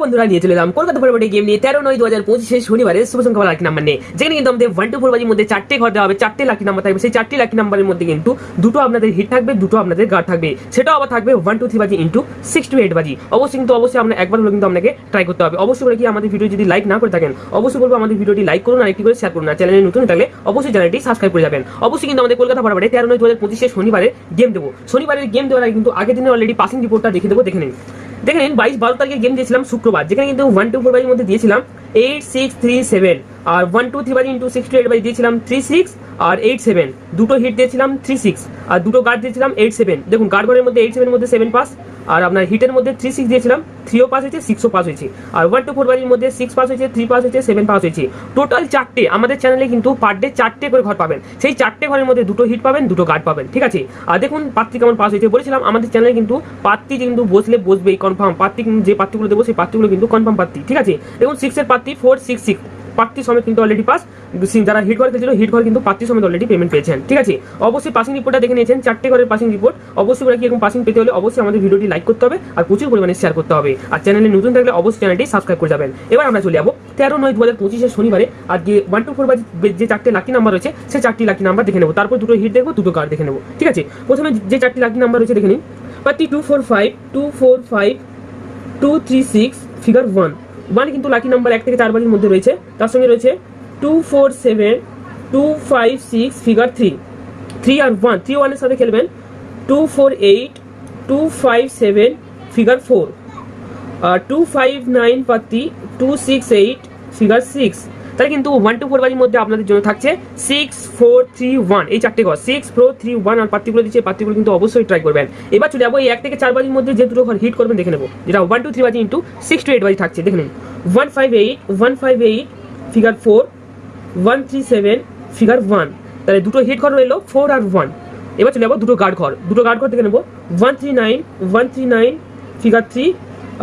বন্ধুরা, নিয়ে চলে এলাম কলকাতা পরবর্তী গেম নিয়ে তেরো নয় দু হাজার পঁচিশে শনিবারে শুভ সংখ্যা লাকি নাম্বার নিয়ে। যেখানে কিন্তু আমাদের ওয়ান টু ফোর বাজির মধ্যে চারটে ঘর দেওয়া হবে। চারটে লাকি নাম্বার থাকবে। সেই চারটি লাকি নাম্বারের মধ্যে কিন্তু দুটো আপনাদের হিট থাকবে, দুটো আপনাদের গার্ড থাকবে। সেটাও আবার থাকবে ওয়ান টু থ্রি বাজি ইন্টু সিক্স টু এইট বাজি। অবশ্যই কিন্তু অবশ্যই আপনার একবার হলো কিন্তু আপনাকে ট্রাই করতে হবে। অবশ্যই বলে কি আমাদের ভিডিও যদি লাইক না করে থাকেন, অবশ্যই বলব আমাদের ভিডিওটি লাইক করুন আর একটি করে শেয়ার করুন। আর চ্যানেলে নতুন থাকলে অবশ্যই চ্যানেলটি সাবস্ক্রাইব করে যাবেন। অবশ্যই কিন্তু আমাদের কলকাতা পরবর্তী তেরো নয় দু হাজার পঁচিশে শনিবারে গেম দেবো। শনিবারের গেম দেওয়ার আগে কিন্তু আগের দিনে অলরেডি পাসিং রিপোর্টটা দেখে দেবো, দেখে নিন। দেখে নিন, বাইশ বারো তারিখে গেম দিয়েছিলাম শুক্রবার, যেখানে কিন্তু ওয়ান টু ফোর বাজির মধ্যে দিয়েছিলাম। এইট সিক্স থ্রি সেভেন আর ওয়ান টু থ্রি দিয়েছিলাম থ্রি সিক্স আর এইট সেভেন দুটো হিট দিয়েছিলাম থ্রি সিক্স আর দুটো গার্ড দিয়েছিলাম এইট সেভেন দেখুন গার্ড ঘরের মধ্যে এইট মধ্যে সেভেন পাস আর আপনার হিটের মধ্যে থ্রি সিক্স দিয়েছিলাম থ্রিও পাস হয়েছে পাস হয়েছে। আর ওয়ান টু ফোর মধ্যে সিক্স পাস হয়েছে থ্রি পাস সেভেন পাস হয়েছে। টোটাল চারটে আমাদের চ্যানেলে কিন্তু পার ডে চারটে করে ঘর পাবেন। সেই চারটে ঘরের মধ্যে দুটো হিট পাবেন, দুটো গার্ড পাবেন, ঠিক আছে? আর দেখুন, পাত্রি কেমন পাস হয়েছে, বলেছিলাম, আমাদের চ্যানেলে কিন্তু পাত্রি কিন্তু বসলে বসবেই কনফার্ম পাত্রি যে পাত্রিগুলো দেবো, সেই পাত্রিগুলো কিন্তু কনফার্ম পাত্রি, ঠিক আছে? দেখুন সিক্সের পাত্রি ফোর সিক্স সিক্স। পাত্রি সমেত কিন্তু অলরেডি পাস যারা হিট ঘর খেলছিল হিট ঘর কিন্তু পাত্রি সমেত অলরেডি পেমেন্ট পেয়েছেন। ঠিক আছে? অবশ্যই পাসিং রিপোর্টটা দেখে নিয়েছেন, চারটে ঘরের পাসিং রিপোর্ট অবশ্যই করে কি এরকম পাসিং পেতে হলে অবশ্যই আমাদের ভিডিওটি লাইক করতে হবে আর প্রচুর পরিমাণে শেয়ার করতে হবে। আর চ্যানেলে নতুন থাকলে অবশ্যই চ্যানেলটি সাবস্ক্রাইব করে যাবেন। এবার আমরা চলে যাব। তেরো নয় দু হাজার পঁচিশে শনিবারে আর আজকে ওয়ান টু ফোর বাজি যে চারটে লাকি নাম্বার রয়েছে সেই চারটি লাকি নাম্বার দেখে নেব। তারপর দুটো হিট দেখব, দুটো কার্ড দেখে নেব। ঠিক আছে? প্রথমে যে চারটি লাকি নাম্বার রয়েছে দেখে নিন। Party two four five two four five two three six figure one one কিন্তু লাকি নাম্বার এক থেকে চার বাড়ির মধ্যে রয়েছে। তার সঙ্গে রয়েছে two four seven two five six figure three three আর ওয়ান থ্রি ওয়ানের সাথে খেলবেন। Two four eight two five seven figure four আর টু ফাইভ নাইন পাতি two six eight figure six তাহলে কিন্তু ওয়ান টু ফোর বাজির মধ্যে আপনাদের জন্য থাকছে সিক্স ফোর থ্রি ওয়ান এই চারটে ঘর সিক্স ফোর থ্রি ওয়ান আর পাত্তিগুলো দিচ্ছে পাত্তিগুলো কিন্তু অবশ্যই ট্রাই করবেন। এবার চলে যাব এই এক থেকে চার বাজির মধ্যে যে দুটো ঘর হিট করবেন, দেখে নেব। যেটা ওয়ান টু থ্রি বাজি ইন্টু সিক্স টু এইট বাজি থাকছে, দেখে নিন। One five eight one five eight figure four one three seven figure one তাহলে দুটো হিট ঘর রইল ফোর আর ওয়ান এবার চলে যাব দুটো গার্ড ঘর। দুটো গার্ড ঘর দেখে নেব। One three nine one three nine figure three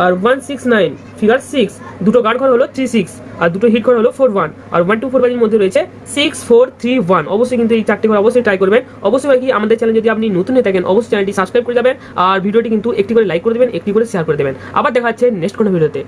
আর one six nine figure six, দুটো গার্ড ঘর হলো থ্রি সিক্স আর দুটো হিট ঘর হলো ফোর ওয়ান আর ওয়ান টু ফোর বাজির মধ্যে রয়েছে সিক্স ফোর থ্রি ওয়ান অবশ্যই কিন্তু এই চারটি ঘর অবশ্যই ট্রাই করবেন। অবশ্যই কি, আমাদের চ্যানেল যদি আপনি নতুন হয়ে থাকেন, অবশ্যই চ্যানেলটি সাবস্ক্রাইব করে যাবেন, আর ভিডিওটি কিন্তু একটি করে লাইক করে দেবেন, একটি করে শেয়ার করে দেবেন। আবার দেখা যাচ্ছে নেক্সট কোনো ভিডিওতে